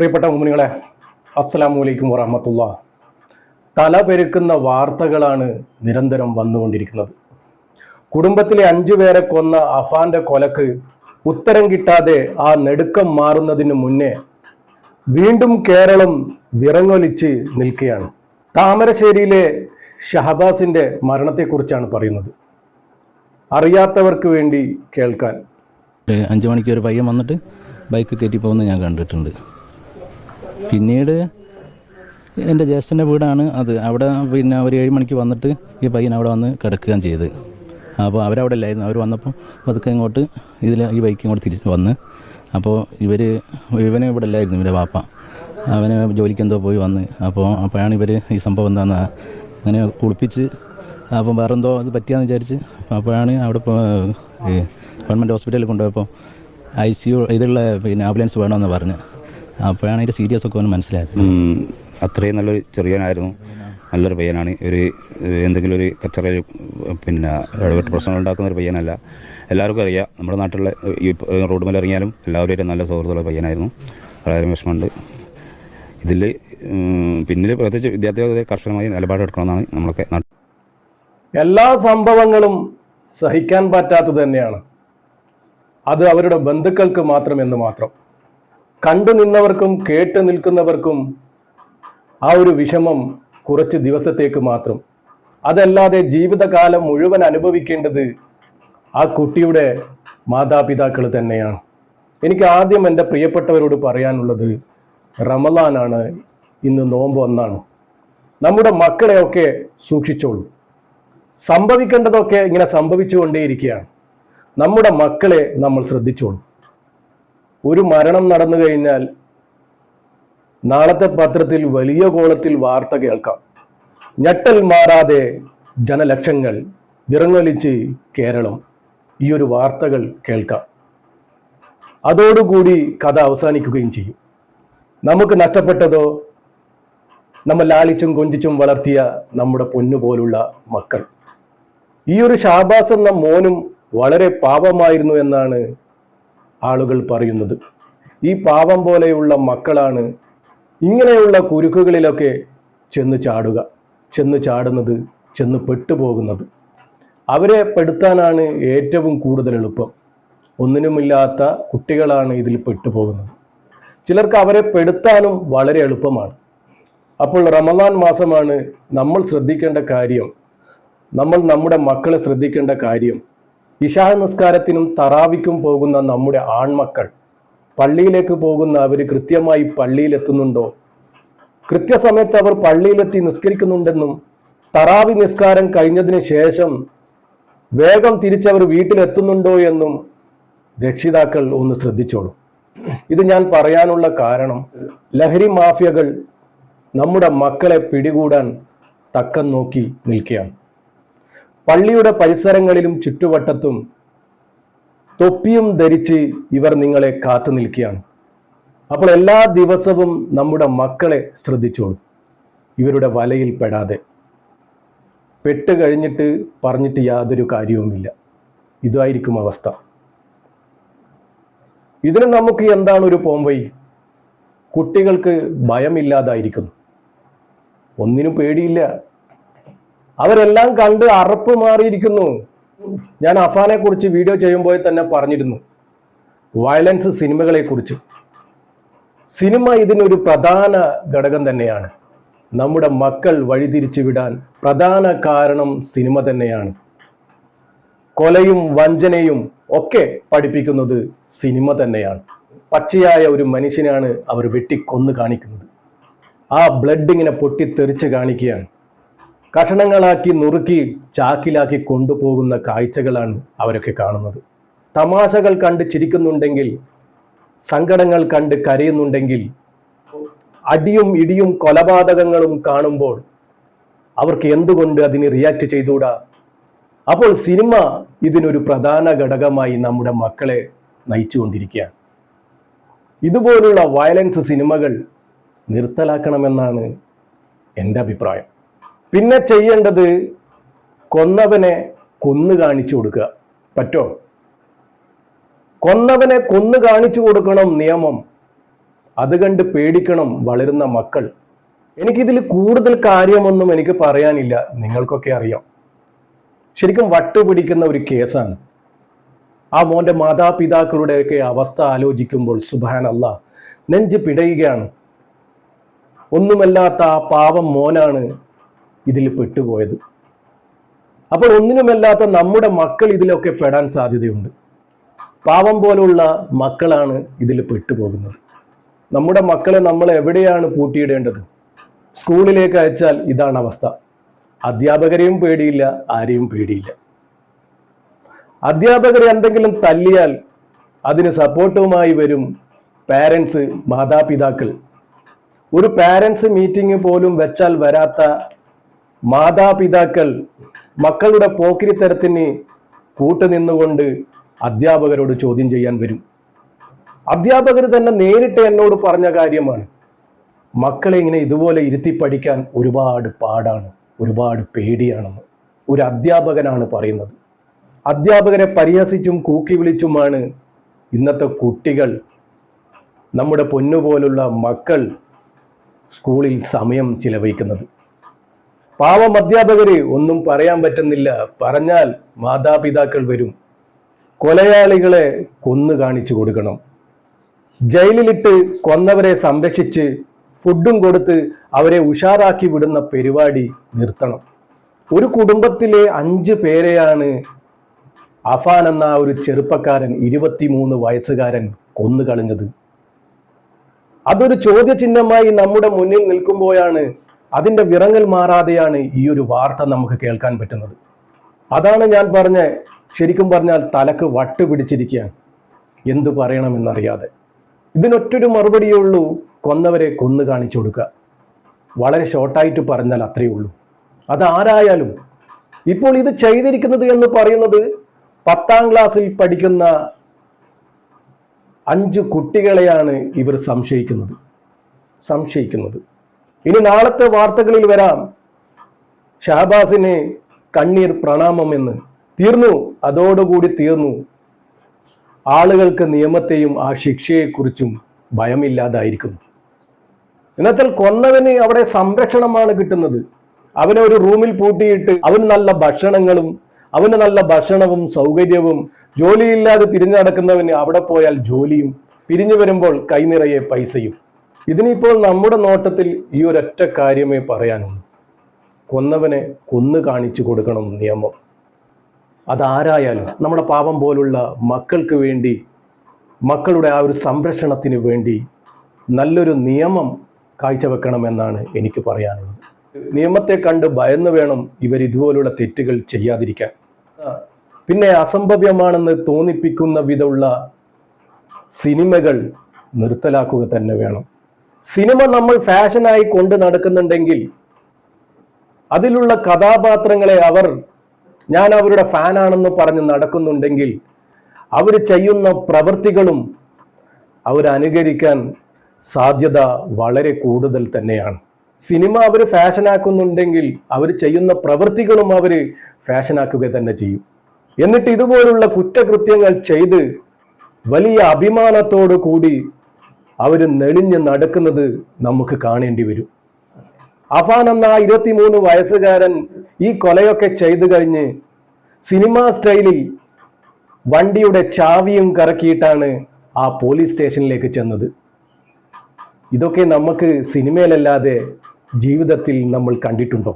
പ്രിയപ്പെട്ട മുനികളെ അസ്സാം വലൈക്കും വറഹമത്തുള്ള. തല പെരുക്കുന്ന വാർത്തകളാണ് നിരന്തരം വന്നുകൊണ്ടിരിക്കുന്നത്. കുടുംബത്തിലെ അഞ്ചു പേരെ കൊന്ന അഫാന്റെ കൊലക്ക് ഉത്തരം കിട്ടാതെ ആ നെടുക്കം മാറുന്നതിന് മുന്നേ വീണ്ടും കേരളം വിറങ്ങൊലിച്ച് നിൽക്കുകയാണ്. താമരശ്ശേരിയിലെ ഷഹബാസിന്റെ മരണത്തെക്കുറിച്ചാണ് പറയുന്നത്. അറിയാത്തവർക്ക് വേണ്ടി കേൾക്കാൻ. അഞ്ചു മണിക്ക് ഒരു പയ്യൻ വന്നിട്ട് ബൈക്ക് കയറ്റി പോകുന്നത് ഞാൻ കണ്ടിട്ടുണ്ട്. പിന്നീട് എന്റെ ജ്യേഷ്ഠന്റെ വീടാണ് അത്. അവിടെ പിന്നെ ഒരു ഏഴ് മണിക്ക് വന്നിട്ട് ഈ പയ്യൻ അവിടെ വന്ന് കിടക്കുകയും ചെയ്ത് അപ്പോൾ അവരവിടെ ഇല്ലായിരുന്നു. അവർ വന്നപ്പോൾ പതുക്കെ ഇങ്ങോട്ട് ഇതിൽ ഈ ബൈക്ക് ഇങ്ങോട്ട് തിരിച്ച് വന്ന്. അപ്പോൾ ഇവർ ഇവനെ ഇവിടെ ഇല്ലായിരുന്നു ഇവരെ വാപ്പ. അവനെ ജോലിക്ക് എന്തോ പോയി വന്ന്. അപ്പോൾ അപ്പോഴാണ് ഇവർ ഈ സംഭവം എന്താണെന്ന് അങ്ങനെ കുളിപ്പിച്ച് അപ്പം വേറെ എന്തോ അത് പറ്റിയാന്ന് വിചാരിച്ച് അപ്പോഴാണ് അവിടെ ഗവൺമെന്റ് ഹോസ്പിറ്റലിൽ കൊണ്ടുപോയപ്പോൾ ഐ സി യു ഇതിലുള്ള പിന്നെ ആംബുലൻസ് വേണമെന്ന് പറഞ്ഞ്. അപ്പോഴാണ് അതിന്റെ സീരിയസ് ഒക്കെ ഒന്ന് മനസ്സിലായത്. അത്രയും നല്ലൊരു ചെറിയനായിരുന്നു. നല്ലൊരു പയ്യനാണ്. ഒരു എന്തെങ്കിലും ഒരു കച്ചറ പിന്നെ ഇടപെട്ട് പ്രശ്നങ്ങൾ ഉണ്ടാക്കുന്ന ഒരു പയ്യനല്ല. എല്ലാവർക്കും അറിയാം. നമ്മുടെ നാട്ടിലെ ഈ റോഡ് മേലെ ഇറങ്ങിയാലും എല്ലാവരും നല്ല സൗഹൃദമുള്ള പയ്യനായിരുന്നു. വളരെ വിഷമമുണ്ട്. ഇതിൽ പിന്നിൽ പ്രത്യേകിച്ച് വിദ്യാർത്ഥികളെ കർശനമായി നിലപാടെടുക്കണമെന്നാണ് നമ്മളൊക്കെ എല്ലാ സംഭവങ്ങളും സഹിക്കാൻ പറ്റാത്തത് തന്നെയാണ്. അത് അവരുടെ ബന്ധുക്കൾക്ക് മാത്രം എന്ന് മാത്രം. കണ്ടു നിന്നവർക്കും കേട്ട് നിൽക്കുന്നവർക്കും ആ ഒരു വിഷമം കുറച്ച് ദിവസത്തേക്ക് മാത്രം. അതല്ലാതെ ജീവിതകാലം മുഴുവൻ അനുഭവിക്കേണ്ടത് ആ കുട്ടിയുടെ മാതാപിതാക്കൾ തന്നെയാണ്. എനിക്ക് ആദ്യം എന്റെ പ്രിയപ്പെട്ടവരോട് പറയാനുള്ളത് റമലാനാണ്. ഇന്ന് നോമ്പ് ഒന്നാണ് നമ്മുടെ മക്കളെയൊക്കെ സൂക്ഷിച്ചോളൂ. സംഭവിക്കേണ്ടതൊക്കെ ഇങ്ങനെ സംഭവിച്ചുകൊണ്ടേയിരിക്കുകയാണ്. നമ്മുടെ മക്കളെ നമ്മൾ ശ്രദ്ധിച്ചോളൂ. ഒരു മരണം നടന്നു കഴിഞ്ഞാൽ നാളത്തെ പത്രത്തിൽ വലിയ കോളത്തിൽ വാർത്ത കേൾക്കാം. ഞെട്ടൽ മാറാതെ ജനലക്ഷങ്ങൾ വിറങ്ങലിച്ച് കേരളം ഈ ഒരു വാർത്തകൾ കേൾക്കാം. അതോടുകൂടി കഥ അവസാനിക്കുകയും ചെയ്യും. നമുക്ക് നഷ്ടപ്പെട്ടതോ നമ്മൾ ലാളിച്ചും കൊഞ്ചിച്ചും വളർത്തിയ നമ്മുടെ പൊന്നു പോലുള്ള മക്കൾ. ഈ ഒരു ഷാബാസ് എന്ന മോനും വളരെ പാപമായിരുന്നു എന്നാണ് ആളുകൾ പറയുന്നത്. ഈ പാവം പോലെയുള്ള മക്കളാണ് ഇങ്ങനെയുള്ള കുരുക്കുകളിലൊക്കെ ചെന്ന് ചാടുക ചെന്ന് ചാടുന്നത് ചെന്ന് പെട്ടുപോകുന്നത്. അവരെ പെടുത്താനാണ് ഏറ്റവും കൂടുതൽ എളുപ്പം. ഒന്നിനുമില്ലാത്ത കുട്ടികളാണ് ഇതിൽ പെട്ടുപോകുന്നത്. ചിലർക്ക് അവരെ പെടുത്താനും വളരെ എളുപ്പമാണ്. അപ്പോൾ റമദാൻ മാസമാണ് നമ്മൾ ശ്രദ്ധിക്കേണ്ട കാര്യം നമ്മൾ നമ്മുടെ മക്കളെ ശ്രദ്ധിക്കേണ്ട കാര്യം ഇഷാ നിസ്കാരത്തിനും തറാവിക്കും പോകുന്ന നമ്മുടെ ആൺമക്കൾ പള്ളിയിലേക്ക് പോകുന്ന അവർ കൃത്യമായി പള്ളിയിലെത്തുന്നുണ്ടോ? കൃത്യസമയത്ത് അവർ പള്ളിയിലെത്തി നിസ്കരിക്കുന്നുണ്ടെന്നും തറാവി നിസ്കാരം കഴിഞ്ഞതിന് ശേഷം വേഗം തിരിച്ചവർ വീട്ടിലെത്തുന്നുണ്ടോ എന്നും രക്ഷിതാക്കൾ ഒന്ന് ശ്രദ്ധിച്ചോളൂ. ഇത് ഞാൻ പറയാനുള്ള കാരണം ലഹരി മാഫിയകൾ നമ്മുടെ മക്കളെ പിടികൂടാൻ തക്കം നോക്കി നിൽക്കുകയാണ്. പള്ളിയുടെ പരിസരങ്ങളിലും ചുറ്റുവട്ടത്തും തൊപ്പിയും ധരിച്ച് ഇവർ നിങ്ങളെ കാത്തു നിൽക്കുകയാണ്. അപ്പോൾ എല്ലാ ദിവസവും നമ്മുടെ മക്കളെ ശ്രദ്ധിച്ചോളൂ. ഇവരുടെ വലയിൽ പെടാതെ. പെട്ട് കഴിഞ്ഞിട്ട് പറഞ്ഞിട്ട് യാതൊരു കാര്യവുമില്ല. ഇതായിരിക്കും അവസ്ഥ. ഇതിന് നമുക്ക് എന്താണ് ഒരു പോംവൈ കുട്ടികൾക്ക് ഭയമില്ലാതായിരിക്കുന്നു. ഒന്നിനും പേടിയില്ല. അവരെല്ലാം കണ്ട് അറപ്പ് മാറിയിരിക്കുന്നു. ഞാൻ അഫാനെ കുറിച്ച് വീഡിയോ ചെയ്യുമ്പോൾ തന്നെ പറഞ്ഞിരുന്നു. വയലൻസ് സിനിമകളെ കുറിച്ച് സിനിമ ഇതിനൊരു പ്രധാന ഘടകം തന്നെയാണ്. നമ്മുടെ മക്കൾ വഴിതിരിച്ചു വിടാൻ പ്രധാന കാരണം സിനിമ തന്നെയാണ്. കൊലയും വഞ്ചനയും ഒക്കെ പഠിപ്പിക്കുന്നത് സിനിമ തന്നെയാണ്. പച്ചയായ ഒരു മനുഷ്യനാണ് അവർ വെട്ടിക്കൊന്ന് കാണിക്കുന്നത്. ആ ബ്ലഡ് ഇങ്ങനെ പൊട്ടിത്തെറിച്ച് കാണിക്കുകയാണ്. കഷണങ്ങളാക്കി നുറുക്കി ചാക്കിലാക്കി കൊണ്ടുപോകുന്ന കാഴ്ചകളാണ് അവരൊക്കെ കാണുന്നത്. തമാശകൾ കണ്ട് ചിരിക്കുന്നുണ്ടെങ്കിൽ സങ്കടങ്ങൾ കണ്ട് കരയുന്നുണ്ടെങ്കിൽ അടിയും ഇടിയും കൊലപാതകങ്ങളും കാണുമ്പോൾ അവർക്ക് എന്തുകൊണ്ട് അതിന് റിയാക്ട് ചെയ്തുകൂടാ? അപ്പോൾ സിനിമ ഇതിനൊരു പ്രധാന ഘടകമായി നമ്മുടെ മക്കളെ നയിച്ചുകൊണ്ടിരിക്കുകയാണ്. ഇതുപോലുള്ള വയലൻസ് സിനിമകൾ നിർത്തലാക്കണമെന്നാണ് എന്റെ അഭിപ്രായം. പിന്നെ ചെയ്യേണ്ടത് കൊന്നവനെ കൊന്നു കാണിച്ചു കൊടുക്കുക. പറ്റോ? കൊന്നവനെ കൊന്നു കാണിച്ചു കൊടുക്കണം നിയമം. അത് കണ്ട് പേടിക്കണം വളരുന്ന മക്കൾ. എനിക്കിതിൽ കൂടുതൽ കാര്യമൊന്നും എനിക്ക് പറയാനില്ല. നിങ്ങൾക്കൊക്കെ അറിയാം. ശരിക്കും വട്ടുപിടിക്കുന്ന ഒരു കേസാണ്. ആ മോന്റെ മാതാപിതാക്കളുടെയൊക്കെ അവസ്ഥ ആലോചിക്കുമ്പോൾ സുബാൻ അല്ല നെഞ്ച് പിടയുകയാണ്. ഒന്നുമല്ലാത്ത ആ പാവം മോനാണ് ഇതിൽ പെട്ടുപോയത്. അപ്പോൾ ഒന്നിനുമല്ലാത്ത നമ്മുടെ മക്കൾ ഇതിലൊക്കെ പെടാൻ സാധ്യതയുണ്ട്. പാവം പോലുള്ള മക്കളാണ് ഇതിൽ പെട്ടുപോകുന്നത്. നമ്മുടെ മക്കളെ നമ്മൾ എവിടെയാണ് പൂട്ടിയിടേണ്ടത്? സ്കൂളിലേക്ക് അയച്ചാൽ ഇതാണ് അവസ്ഥ. അധ്യാപകരെയും പേടിയില്ല ആരെയും പേടിയില്ല. അധ്യാപകരെ എന്തെങ്കിലും തല്ലിയാൽ അതിന് സപ്പോർട്ടുമായി വരും പാരൻസ് മാതാപിതാക്കൾ. ഒരു പാരൻസ് മീറ്റിംഗ് പോലും വെച്ചാൽ വരാത്ത മാതാപിതാക്കൾ മക്കളുടെ പോക്കിരിത്തരത്തിന് കൂട്ടുനിന്നുകൊണ്ട് അധ്യാപകരോട് ചോദ്യം ചെയ്യാൻ വരും. അധ്യാപകർ തന്നെ നേരിട്ട് എന്നോട് പറഞ്ഞ കാര്യമാണ്. മക്കളെ ഇങ്ങനെ ഇതുപോലെ ഇരുത്തി പഠിക്കാൻ ഒരുപാട് പാടാണ് ഒരുപാട് പേടിയാണെന്ന്. ഒരു അധ്യാപകനാണ് പറയുന്നത്. അധ്യാപകരെ പരിഹസിച്ചും കൂക്കി വിളിച്ചുമാണ് ഇന്നത്തെ കുട്ടികൾ നമ്മുടെ പൊന്നുപോലുള്ള മക്കൾ സ്കൂളിൽ സമയം ചിലവഴിക്കുന്നത്. പാവം അധ്യാപകര് ഒന്നും പറയാൻ പറ്റുന്നില്ല. പറഞ്ഞാൽ മാതാപിതാക്കൾ വരും. കൊലയാളികളെ കൊന്നു കാണിച്ചു കൊടുക്കണം. ജയിലിലിട്ട് കൊന്നവരെ സംരക്ഷിച്ച് ഫുഡും കൊടുത്ത് അവരെ ഉഷാറാക്കി വിടുന്ന പരിപാടി നിർത്തണം. ഒരു കുടുംബത്തിലെ അഞ്ച് പേരെയാണ് അഫാൻ എന്ന ഒരു ചെറുപ്പക്കാരൻ ഇരുപത്തിമൂന്ന് വയസ്സുകാരൻ കൊന്നു കളഞ്ഞത്. അതൊരു ചോദ്യചിഹ്നമായി നമ്മുടെ മുന്നിൽ നിൽക്കുമ്പോഴാണ് അതിന്റെ വിറങ്ങൽ മാറാതെയാണ് ഈ ഒരു വാർത്ത നമുക്ക് കേൾക്കാൻ പറ്റുന്നത്. അതാണ് ഞാൻ പറഞ്ഞ ശരിക്കും പറഞ്ഞാൽ തലക്ക് വട്ട് പിടിച്ചിരിക്കുകയാണ്. എന്തു പറയണമെന്നറിയാതെ. ഇതിനൊറ്റൊരു മറുപടിയേ ഉള്ളൂ കൊന്നവരെ കൊന്നു കാണിച്ചു കൊടുക്കുക. വളരെ ഷോർട്ടായിട്ട് പറഞ്ഞാൽ അത്രയേ ഉള്ളൂ. അതാരായാലും ഇപ്പോൾ ഇത് ചെയ്തിരിക്കുന്നത് എന്ന് പറയുന്നത് പത്താം ക്ലാസ്സിൽ പഠിക്കുന്ന അഞ്ച് കുട്ടികളെയാണ് ഇവർ സംശയിക്കുന്നത്. സംശയിക്കുന്നത്. ഇനി നാളത്തെ വാർത്തകളിൽ വരാം. ഷഹബാസിന് കണ്ണീർ പ്രണാമം എന്ന്. തീർന്നു. അതോടുകൂടി തീർന്നു. ആളുകൾക്ക് നിയമത്തെയും ആ ശിക്ഷയെക്കുറിച്ചും ഭയമില്ലാതായിരിക്കുന്നു. എന്നാൽ കൊന്നവന് അവിടെ സംരക്ഷണമാണ് കിട്ടുന്നത്. അവനെ ഒരു റൂമിൽ പൂട്ടിയിട്ട് അവന് നല്ല ഭക്ഷണങ്ങളും അവന് നല്ല ഭക്ഷണവും സൗകര്യവും ജോലിയില്ലാതെ തിരിഞ്ഞു നടക്കുന്നവന് അവിടെ പോയാൽ ജോലിയും പിരിഞ്ഞു വരുമ്പോൾ കൈനിറയെ പൈസയും. ഇതിനിപ്പോൾ നമ്മുടെ നോട്ടത്തിൽ ഈ ഒരൊറ്റ കാര്യമേ പറയാനുള്ളൂ. കൊന്നവനെ കൊന്നു കാണിച്ചു കൊടുക്കണം നിയമം. അതാരായാലും നമ്മുടെ പാപം പോലുള്ള മക്കൾക്ക് വേണ്ടി മക്കളുടെ ആ ഒരു സംരക്ഷണത്തിന് വേണ്ടി നല്ലൊരു നിയമം കാഴ്ചവെക്കണമെന്നാണ് എനിക്ക് പറയാനുള്ളത്. നിയമത്തെ കണ്ട് ഭയന്ന് വേണം ഇവർ ഇതുപോലുള്ള തെറ്റുകൾ ചെയ്യാതിരിക്കാൻ. പിന്നെ അസംഭവ്യമാണെന്ന് തോന്നിപ്പിക്കുന്ന വിധമുള്ള സിനിമകൾ നിർത്തലാക്കുക തന്നെ വേണം. സിനിമ നമ്മൾ ഫാഷനായി കൊണ്ട് നടക്കുന്നുണ്ടെങ്കിൽ അതിലുള്ള കഥാപാത്രങ്ങളെ അവർ ഞാൻ അവരുടെ ഫാനാണെന്ന് പറഞ്ഞ് നടക്കുന്നുണ്ടെങ്കിൽ അവർ ചെയ്യുന്ന പ്രവൃത്തികളും അവരനുകരിക്കാൻ സാധ്യത വളരെ കൂടുതൽ തന്നെയാണ്. സിനിമ അവർ ഫാഷനാക്കുന്നുണ്ടെങ്കിൽ അവർ ചെയ്യുന്ന പ്രവൃത്തികളും അവർ ഫാഷനാക്കുക തന്നെ ചെയ്യും. എന്നിട്ട് ഇതുപോലുള്ള കുറ്റകൃത്യങ്ങൾ ചെയ്ത് വലിയ അഭിമാനത്തോടു കൂടി അവർ നെളിഞ്ഞ് നടക്കുന്നത് നമുക്ക് കാണേണ്ടി വരും. അഫാൻ എന്ന ആ ഇരുപത്തിമൂന്ന് വയസ്സുകാരൻ ഈ കൊലയൊക്കെ ചെയ്തു കഴിഞ്ഞ് സിനിമാ സ്റ്റൈലിൽ വണ്ടിയുടെ ചാവിയും കറക്കിയിട്ടാണ് ആ പോലീസ് സ്റ്റേഷനിലേക്ക് ചെന്നത്. ഇതൊക്കെ നമുക്ക് സിനിമയിലല്ലാതെ ജീവിതത്തിൽ നമ്മൾ കണ്ടിട്ടുണ്ടോ?